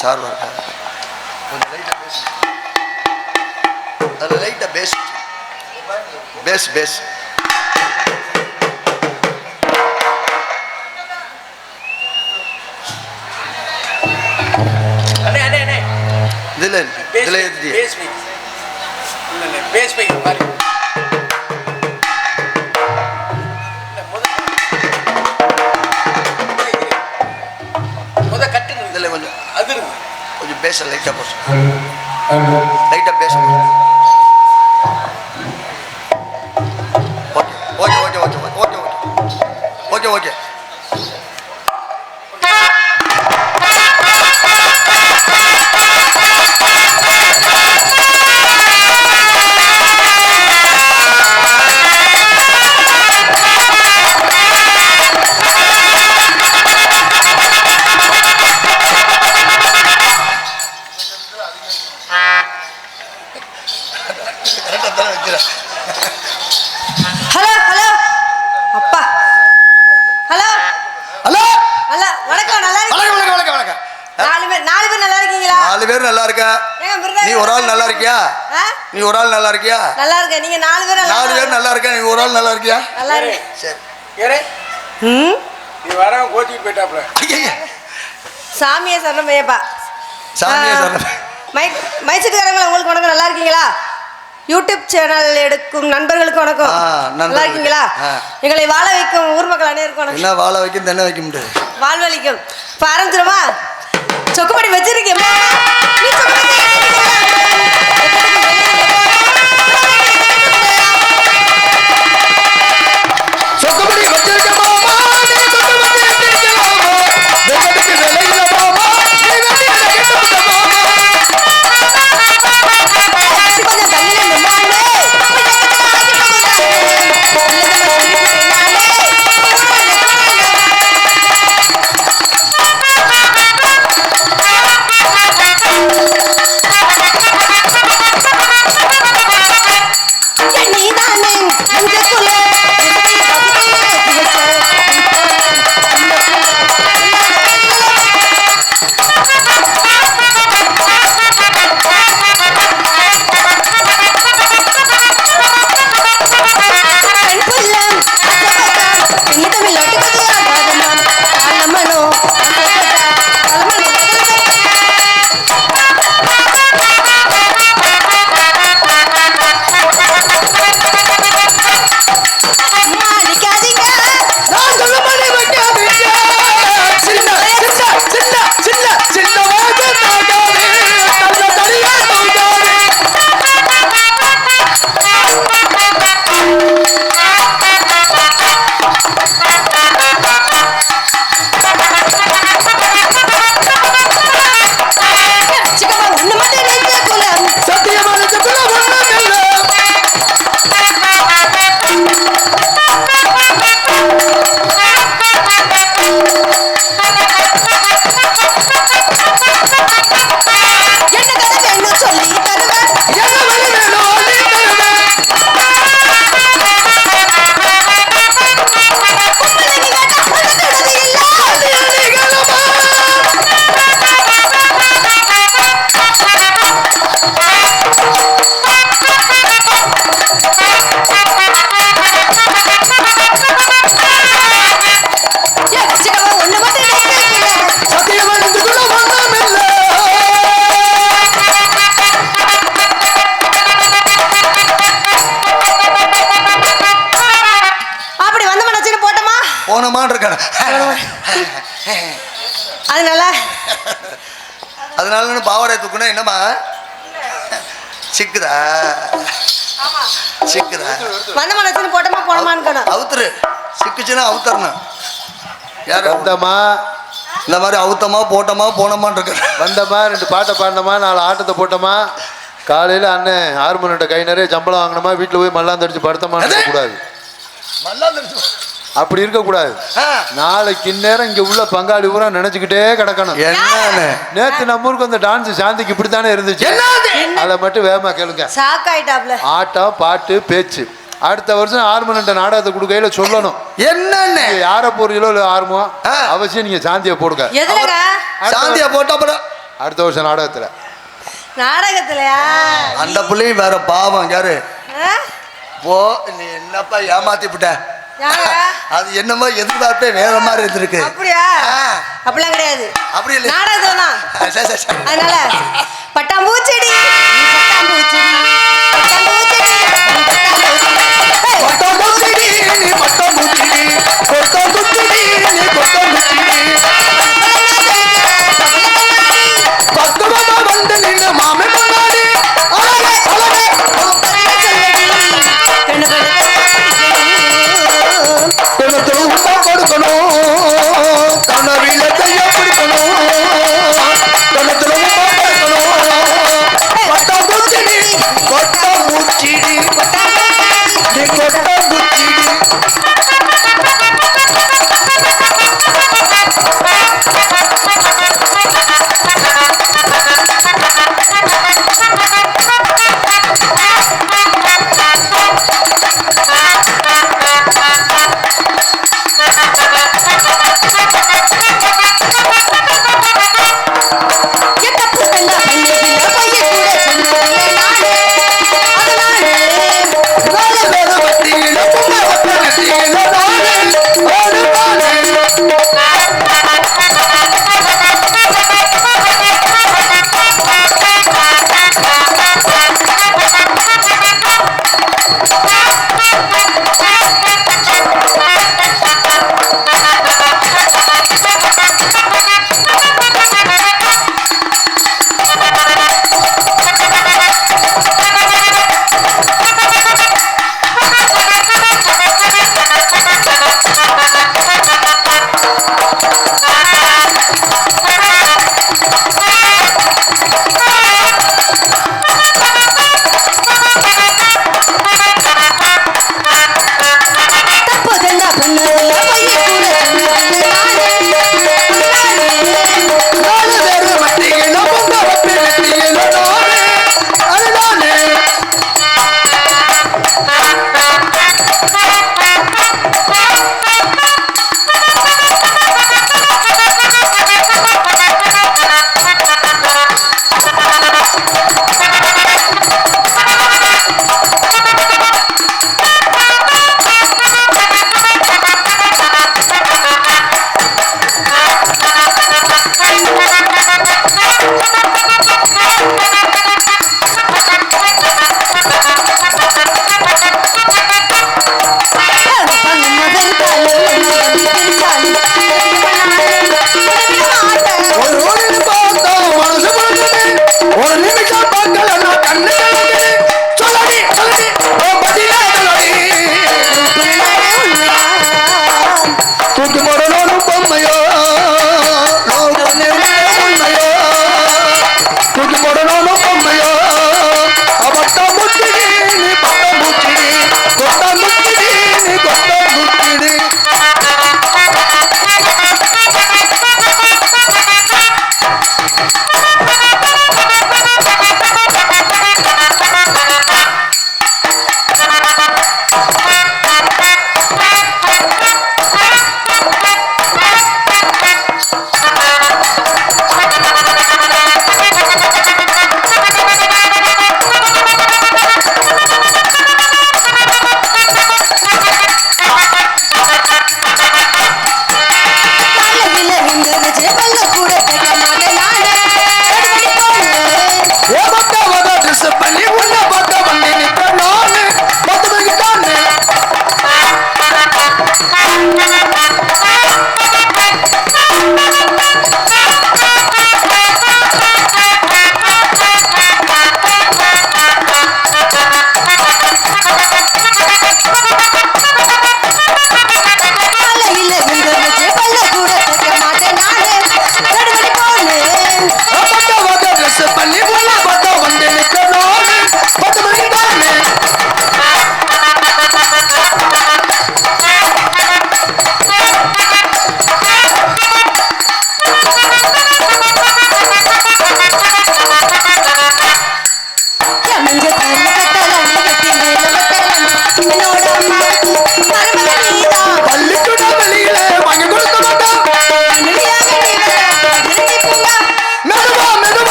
Sir வர்றாரு. கொஞ்சம் லைட்டாக பேசு. அதில் லைட்டாக பேசு. பேசு பேசு. இதில் இதில் பேஸ் பேஸ் பேஸ் பேஸ் பேச லைட்டாக போசு. லைட்டாக பேச okay okay okay okay okay okay okay. பேர் நல்லா இருக்கா? நீ ஒரு ஆள் நல்லா இருக்கியா? ஆ? நீ ஒரு ஆள் நல்லா இருக்கியா? நல்லா இருக்கேன் நீங்க நாலு பேர் நல்லா நாலு பேர் நல்லா இருக்கா? நீ ஒரு ஆள் நல்லா இருக்கியா? நல்லா இருக்கு. சரி. ம்? நீ வரவன் கோச்சிக்கு போயிட்டாப்ல சாமியே சரணம் ஐயப்பா சாமியா ஆ, சார் மைக் மைச்சிட்டுக்காரங்களா உங்களுக்கு வணக்கம். நல்லா இருக்கீங்களா? யூடியூப் சேனல் எடுக்கும் நண்பர்களுக்கு வணக்கம். நல்லா இருக்கீங்களா. எங்களை வாழ வைக்கும் ஊர் மக்கள் அனைவருக்கும் வணக்கம். என்ன வாழை வைக்கும் தென்னை வைக்க முடியாது வாழ்வழிக்கும் இப்போ ஆரம்பிச்சிருமா சொக்குமணி வச்சிருக்கேன் சிக்குதா? சிக்குதா? மனசுக்கு போட்டோமா போனோமான்னு அவுத்துரு. சிக்குச்சுன்னா அவுத்தரணும். யாரு? வந்தமா இந்த மாதிரி அவுத்தமா போட்டோமா போனோமான் இருக்கு வந்தமா ரெண்டு பாட்டை பாடினோமா நாலு ஆட்டத்தை போட்டோமா காலையில் அண்ணன் ஹார்மோனிட்ட கை நிறைய சம்பளம் வாங்கினோமா வீட்டில் போய் மல்லாந்தடிச்சு படுத்தமா எது? கூடாது நல்லா இருந்துச்சு. அப்படி இருக்கக்கூடாது. நாளைக்கு இந்நேரம் இங்க உள்ள பங்காளி பூரா நினைச்சுக்கிட்டே கிடக்கணும். என்ன நேத்து நம்ம ஊருக்கு அந்த டான்ஸ் சாந்திக்கு இப்படித்தானே இருந்துச்சு. அதை மட்டும் வேகமா கேளுங்க. ஆட்டம் பாட்டு பேச்சு. அடுத்த வருஷம் ஆர்மனண்ட நாடகத்தை கொடுக்கையில சொல்லணும். என்னன்னு? யார போறீங்களோ இல்ல ஆர்மோ அவசியம் நீங்க சாந்தியை போடுங்க. சாந்தியை போட்டா அப்புறம். அடுத்த வருஷம் நாடகத்துல. நாடகத்துலயா? அந்த பிள்ளையும் வேற பாவம் யாரு? போ நீ என்னப்பா ஏமாத்தி விட்டேன் அது என்னமோ எதிர்பார்ப்பே வேற மாதிரி இருந்திருக்கு. அப்படியா? அப்படிலாம் கிடையாது. அப்படி இல்லை. நாடகம் அதனால பட்டாம்பூச்செடி. பட்டாம்பூச்செடி. பட்டாம்பூச்செடி. பட்டாம்பூச்செடி பட்டாம்பூச்செடி பட்டாம்பூச்செடி பட்டாம்பூச்செடி. பக்கமாக வந்து நின்ன கொடுக்கணும் Hey.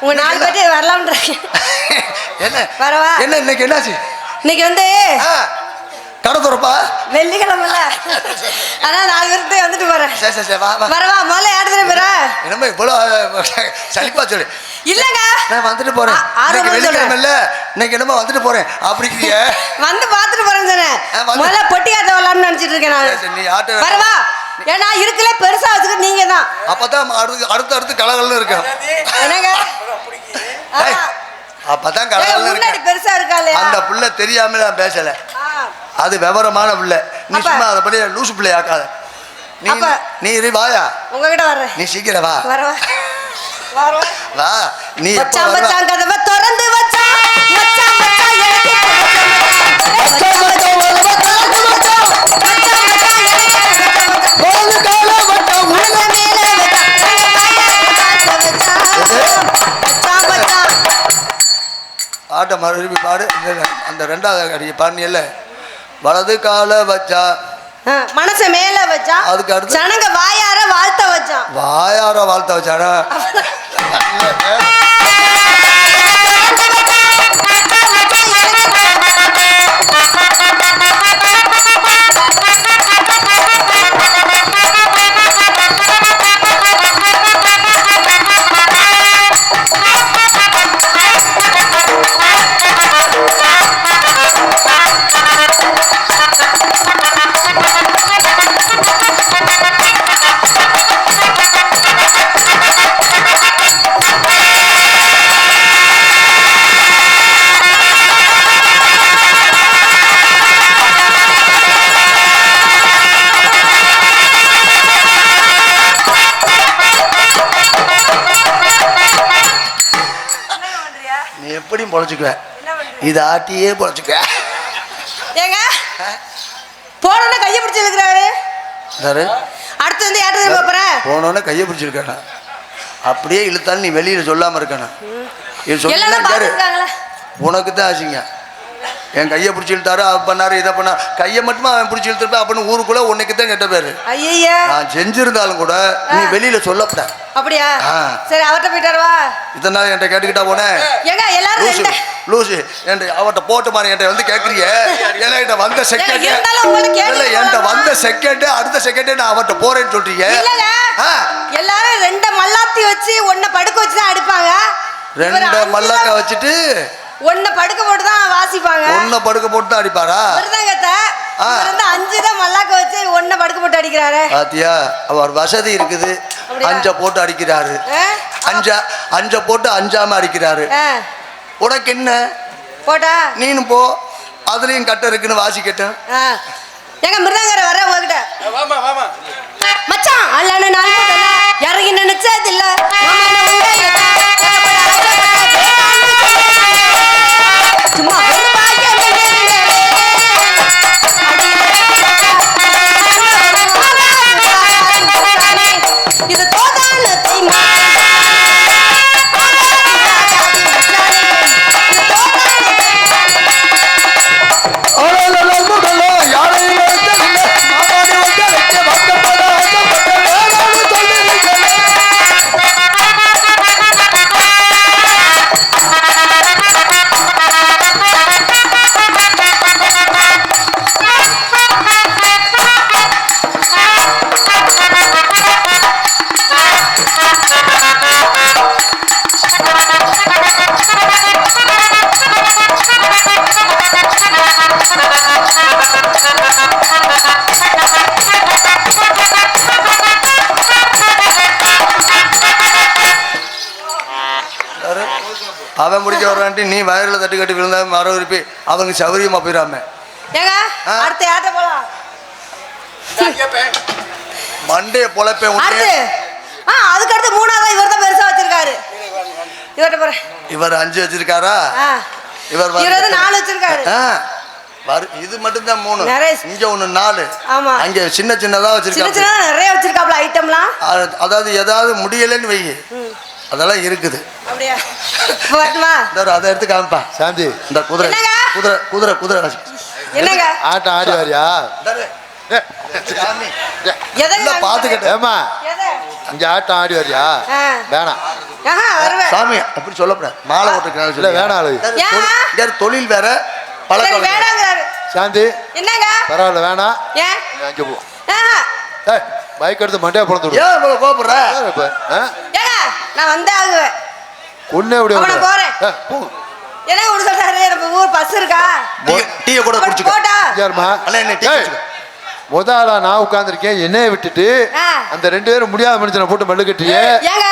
உங்க நாலு பேர்ட்டு வரலாம்ன்றாங்க என்ன? வரவா? என்ன இன்னைக்கு என்னாச்சு? இன்னைக்கு வந்து கடை துறப்பா? வெள்ளிக்கிழமைல. அதான் நாலு பேர்கிட்ட வந்துட்டு போறேன். சரி சரி சரி வா வா. வரவா முதல்ல ஏடுதுல போற? என்னமோ இவ்வளோ சலிப்பா சொல்லு. இல்லங்க. நான் வந்துட்டு போறேன். இன்னைக்கு மணி வெள்ளிக்கிழமை இல்ல இன்னைக்கு என்னமோ வந்துட்டு போறேன். அப்படிங்கிறிய வந்து பாத்துட்டு போறேன்னு சொன்னேன். முதல்ல பொட்டி ஆட்ட வரலாம்னு நினைச்சிட்டு இருக்கேன் நான். வரவா ஏன்னா இருக்குல பெருசா அப்பதான் அடுத்து அடுத்து அடுத்து கலகலன்னு இருக்கும் என்னங்க. அப்பதான் கலகலன்னு இருக்கும் பெருசா இருக்கா இல்லையா? அந்த புள்ள தெரியாம நான் பேசல. அது விவரமான புள்ள. நீ சும்மா அதை படி லூசு பிள்ளை ஆக்காத. நீ நீ இரு வாயா. உங்ககிட்ட வர்றேன். நீ சீக்கிரம் வா. வா. நீ எப்ப வருவ? திறந்து பாட்டை மறுபடியும் பாடு. அந்த ரெண்டாவது அடிக்க பாடினியல்ல வலது கால வச்சா மனச மேல வச்சான் அதுக்கு அடுத்து? ஜனங்க வாயார வாழ்த்த வச்சான் வாயார வாழ்த்த வச்சாடா எப்படியும் பொழைச்சிக்குவ. இது ஆட்டியே பொழைச்சிக்குவ. போனோன்னு கையை பிடிச்சி இழுக்கிறாரு. யாரு அடுத்து வந்து ஏட்டது பாப்பறேன் போனோன்னே கையை பிடிச்சிருக்கானா அப்படியே இழுத்தாலும் நீ வெளியில சொல்லாம இருக்கானா இது பாத்துருக்காங்களா உனக்கு தான் ஆச்சுங்க என் கையை பிடிச்சி இழுத்தாரு அது பண்ணாரு இதை பண்ணா. கையை மட்டுமா அவன் பிடிச்சி இழுத்துருப்பேன் அப்படின்னு ஊருக்குள்ள உனக்கு தான் கெட்ட பேரு. ஐயா நான் செஞ்சிருந்தாலும் கூட நீ வெளியில சொல்லப்பட அப்படியா. சரி அவர்கிட்ட போயிட்டாரு வா. இத்தனை நாள் என்கிட்ட கேட்டுக்கிட்டா போனேன். எல்லாரும் லூசு என்கிட்ட அவட்ட போட்டு மாதிரி என்கிட்ட வந்து கேட்குறீங்க ஏன்னா என்கிட்ட வந்த செகண்ட் இல்லை என்கிட்ட? வந்த செகண்ட் அடுத்த செகண்டே நான் அவட்ட போறேன்னு சொல்றீங்க. எல்லாரும் ரெண்ட மல்லாத்தி வச்சு ஒன்ன படுக்க வச்சு தான் அடிப்பாங்க ரெண்டு மல்லாக்கா வச்சுட்டு ஒன்ன படுக்க போட்டு தான் வாசிப்பாங்க. ஒன்ன படுக்க போட்டு தான் அடிப்பாரா வந்து அஞ்சு தான் மல்லாக்க வச்சு ஒன்ன படுக்க போட்டு அடிக்கிறாரு. பாத்தியா அவர் வசதி இருக்குது? அஞ்ச போட்டு அடிக்கிறாரு? அஞ்சா அஞ்ச போட்டு அஞ்சாம அடிக்கிறாரு. உனக்கு என்ன போட்டா நீனும் போ. அதுலயும் கட்ட இருக்குன்னு வாசிக்கட்டும் ஆ. ஏங்க மிருதங்கரை வர உங்ககிட்ட. வாமா வாமா. மச்சான் அல்லன்னு நான் இறங்கி நினைச்சது இல்ல? சும்மா. இது தோதான அவன் முடிக்க வர்றான்ட்டு நீ வயரில் தட்டு கட்டி விழுந்தா மர உரிப்பி அவங்க சௌரியமா போயிடாம. அடுத்த போலாம்? மண்டைய பொழப்பேன் அதுக்கு அடுத்து. மூணாவது இவர் தான் பெருசா வச்சிருக்காரு. இவர்கிட்ட போறேன். இவர் அஞ்சு வச்சிருக்காரா? இவர் இவர் வந்து நாலு வச்சிருக்காரு. இது மட்டும்தான் மூணு. நிறைய. இங்க ஒண்ணு நாலு. ஆமா. அங்க சின்ன சின்னதா சின்ன வச்சிருக்காங்க சின்ன நிறைய வச்சிருக்காப்ல ஐட்டம்லாம் அதாவது ஏதாவது முடியலைன்னு வை அதெல்லாம் இருக்குது. அதை எடுத்து காமிப்பா. சாந்தி. இந்த குதிரை. என்னங்க? குதிரை குதிரை குதிரை. என்னங்க? ஆட்டம் ஆடி வாரியா? எதை இங்க ஆட்டம் ஆடி வாரியா. வேணாம். சாமி அப்படி சொல்லக்கூடாது மாலை ஓட்டுறதுனால இல்ல வேணாம்? தொழில் வேற பழக்கம் சாந்தி. என்னங்க? பரவாயில்ல வேணாம். அங்கே போ. பைக் எடுத்து மண்டையா பிறந்து ஏன் கோபப்படுற? நான் வந்தே ஆகுவேன். கொன்னே விட அப்ப நான் போறேன். என்ன ஒரு சொல்றாரு? நம்ம ஊர் பஸ் இருக்கா? டீ- டீயை கூட குடிச்சுக்க. போட்டா யாருமா அண்ணா, என்ன டீ குடிச்சுக்க. முத ஆளா நான் உட்கார்ந்திருக்கேன். என்னைய விட்டுட்டு. அந்த ரெண்டு பேரும் முடியாத மனுஷனை போட்டு மல்லு கட்டியே ஏங்க.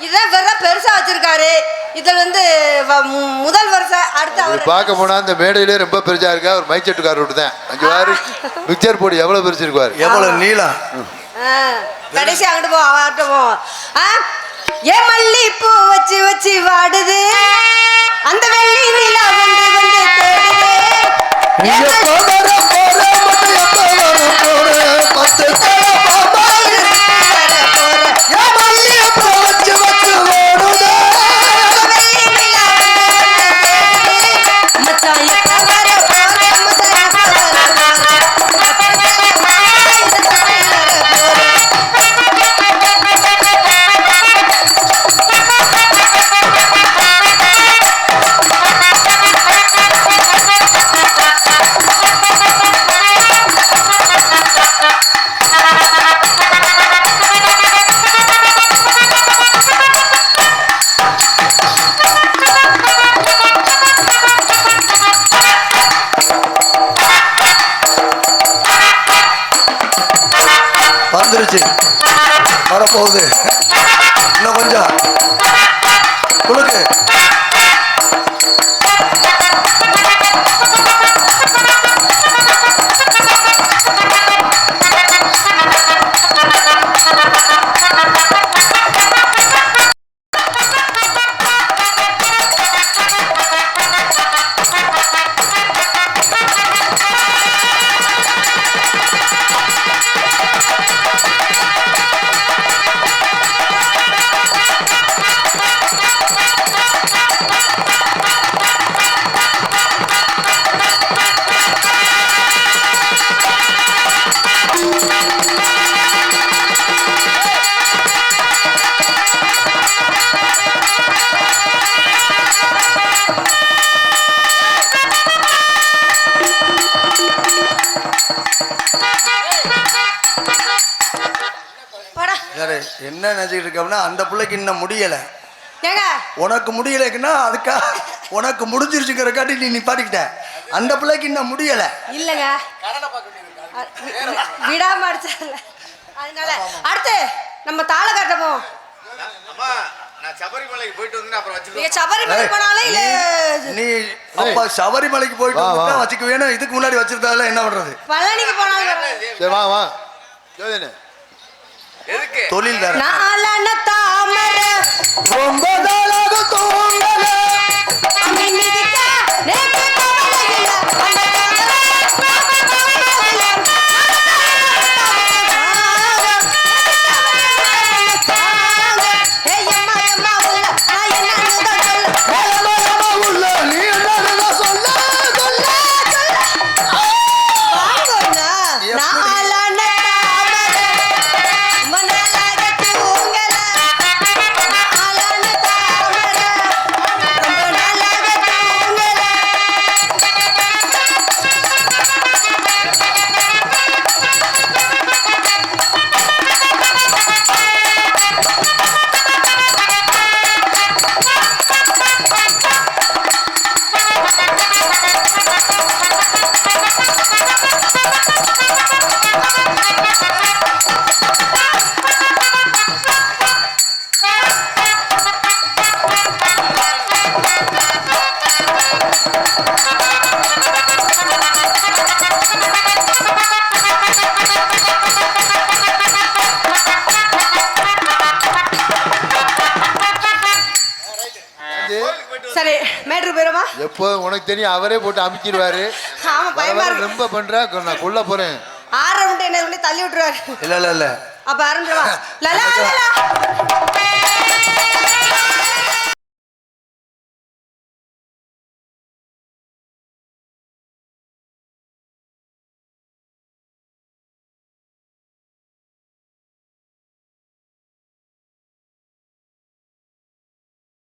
இதான் வெறும் பெருசா வச்சிருக்காரு. இதுல வந்து முதல் வருஷம் அடுத்த அவர் பார்க்க போனா அந்த மேடையிலே ரொம்ப பெருசா இருக்கா ஒரு மைச்செட்டுக்காரர் விட்டு தான். அஞ்சு வாரு மிக்சர் போடு எவ்வளவு பெருசு இருக்குவாரு. எவ்வளவு நீளம்? கடைசி அங்கிட்டு போ அவர்கிட்ட போ. ஆ ஏன் மல்லி பூ வச்சு வச்சு வாடுது அந்த வெள்ளி நிலா வந்து வந்து தேடுது. போற வர போற என்ன நினைச்சிட்டு இருக்கோம்னா அந்த பிள்ளைக்கு இன்னும் முடியல. ஏங்க? உனக்கு முடியலைக்குன்னா அதுக்கா உனக்கு முடிஞ்சிருச்சுங்கிறக்காட்டி நீ நிப்பாட்டிக்கிட்ட. அந்த பிள்ளைக்கு இன்னும் முடியல. இல்லைங்க. விடாம அடிச்சால அதனால அடுத்து நம்ம தாள கட்டப்போம் நீ அப்ப சபரிமலைக்கு போயிட்டு. வச்சுக்க வேணும் இதுக்கு முன்னாடி வச்சிருந்தால என்ன பண்றது? பழனிக்கு போனாலும் சரி வா வா. தொழில் தாமரை. ரொம்ப நாளாக தூங்கல. எப்போ உனக்கு தெரியும் அவரே போட்டு அமுக்கிடுவாரு. ரொம்ப பண்றா நான் கொல்ல போறேன். ஆற விட்டு என்ன தள்ளி விட்டுருவாரு. இல்ல இல்ல இல்ல. அப்ப லலா.